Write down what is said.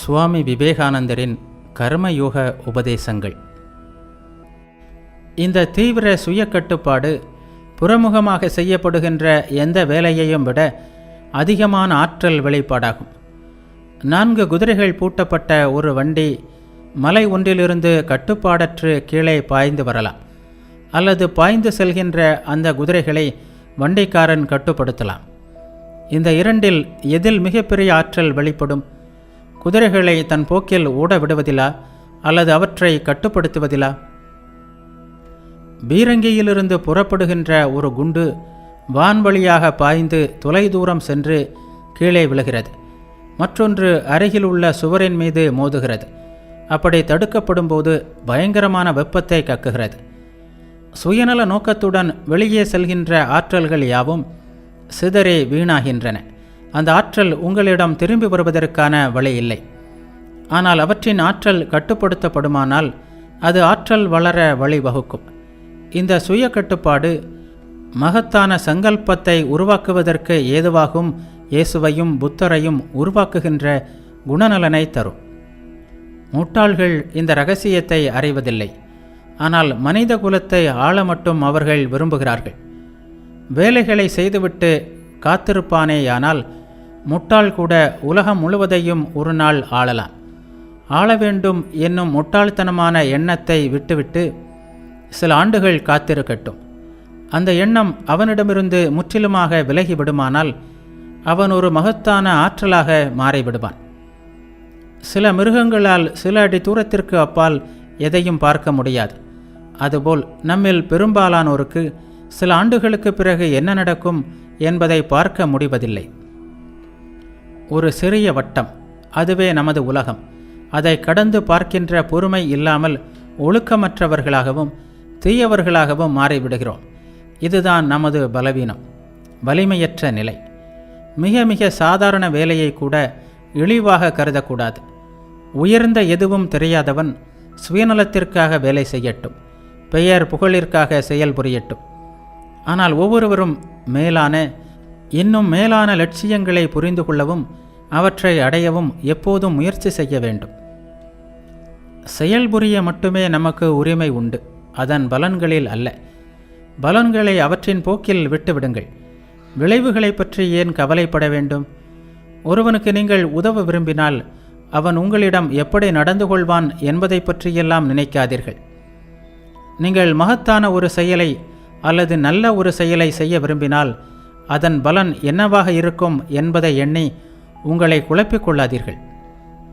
சுவாமி விவேகானந்தரின் கர்மயோக உபதேசங்கள். இந்த தீவிர சுய கட்டுப்பாடு புறமுகமாக செய்யப்படுகின்ற எந்த வேலையையும் விட அதிகமான ஆற்றல் வெளிப்பாடாகும். நான்கு குதிரைகள் பூட்டப்பட்ட ஒரு வண்டி மலை ஒன்றிலிருந்து கட்டுப்பாடற்று கீழே பாய்ந்து வரலாம். அல்லது பாய்ந்து செல்கின்ற அந்த குதிரைகளை வண்டிக்காரன் கட்டுப்படுத்தலாம். இந்த இரண்டில் எதில் மிகப்பெரிய ஆற்றல் வெளிப்படும்? குதிரைகளை தன் போக்கில் ஓட விடுவதிலா அல்லது அவற்றை கட்டுப்படுத்துவதிலா? பீரங்கியிலிருந்து புறப்படுகின்ற ஒரு குண்டு வான்வழியாக பாய்ந்து தொலைதூரம் சென்று கீழே விழுகிறது. மற்றொன்று அருகில் உள்ள சுவரின் மீது மோதுகிறது. அப்படி தடுக்கப்படும் போது பயங்கரமான வெப்பத்தை கக்குகிறது. சுயநல நோக்கத்துடன் வெளியே செல்கின்ற ஆற்றல்கள் யாவும் சிதறி வீணாகின்றன. அந்த ஆற்றல் உங்களிடம் திரும்பி வருவதற்கான வழி இல்லை. ஆனால் அவற்றின் ஆற்றல் கட்டுப்படுத்தப்படுமானால் அது ஆற்றல் வளர வழிவகுக்கும். இந்த சுய கட்டுப்பாடு மகத்தான சங்கல்பத்தை உருவாக்குவதற்கு ஏதுவாகும் இயேசுவையும் புத்தரையும் உருவாக்குகின்ற குணநலனை தரும். முட்டாள்கள் இந்த ரகசியத்தை அறிவதில்லை. ஆனால் மனித குலத்தை ஆள மட்டும் அவர்கள் விரும்புகிறார்கள். வேலைகளை செய்துவிட்டு காத்திருப்பானேயானால் முட்டாள் கூட உலகம் முழுவதையும் ஒரு நாள் ஆளலாம். ஆள வேண்டும் என்னும் முட்டாள்தனமான எண்ணத்தை விட்டுவிட்டு சில ஆண்டுகள் காத்திருக்கட்டும். அந்த எண்ணம் அவனிடமிருந்து முற்றிலுமாக விலகிவிடுமானால் அவன் ஒரு மகத்தான ஆற்றலாக மாறிவிடுவான். சில மிருகங்களால் சில அடி தூரத்திற்கு அப்பால் எதையும் பார்க்க முடியாது. அதுபோல் நம்மில் பெரும்பாலானோருக்கு சில ஆண்டுகளுக்கு பிறகு என்ன நடக்கும் என்பதை பார்க்க முடிவதில்லை. ஒரு சிறிய வட்டம் அதுவே நமது உலகம். அதை கடந்து பார்க்கின்ற பொறுமை இல்லாமல் ஒழுக்கமற்றவர்களாகவும் தீயவர்களாகவும் மாறிவிடுகிறோம். இதுதான் நமது பலவீனம் வலிமையற்ற நிலை. மிக மிக சாதாரண வேலையை கூட இழிவாக கருதக்கூடாது. உயர்ந்த எதுவும் தெரியாதவன் சுயநலத்திற்காக வேலை செய்யட்டும் பெயர் புகழிற்காக செயல் புரியட்டும். ஆனால் ஒவ்வொருவரும் மேலான இன்னும் மேலான லட்சியங்களை புரிந்து கொள்ளவும் அவற்றை அடையவும் எப்போதும் முயற்சி செய்ய வேண்டும். செயல்புரிய மட்டுமே நமக்கு உரிமை உண்டு. அதன் பலன்களில் அல்ல. பலன்களை அவற்றின் போக்கில் விட்டுவிடுங்கள். விளைவுகளை பற்றி ஏன் கவலைப்பட வேண்டும்? ஒருவனுக்கு நீங்கள் உதவ விரும்பினால் அவன் உங்களிடம் எப்படி நடந்து கொள்வான் என்பதை பற்றியெல்லாம் நினைக்காதீர்கள். நீங்கள் மகத்தான ஒரு செயலை அல்லது நல்ல ஒரு செயலை செய்ய விரும்பினால் அதன் பலன் என்னவாக இருக்கும் என்பதை எண்ணி உங்களை குழப்பிக் கொள்ளாதீர்கள்.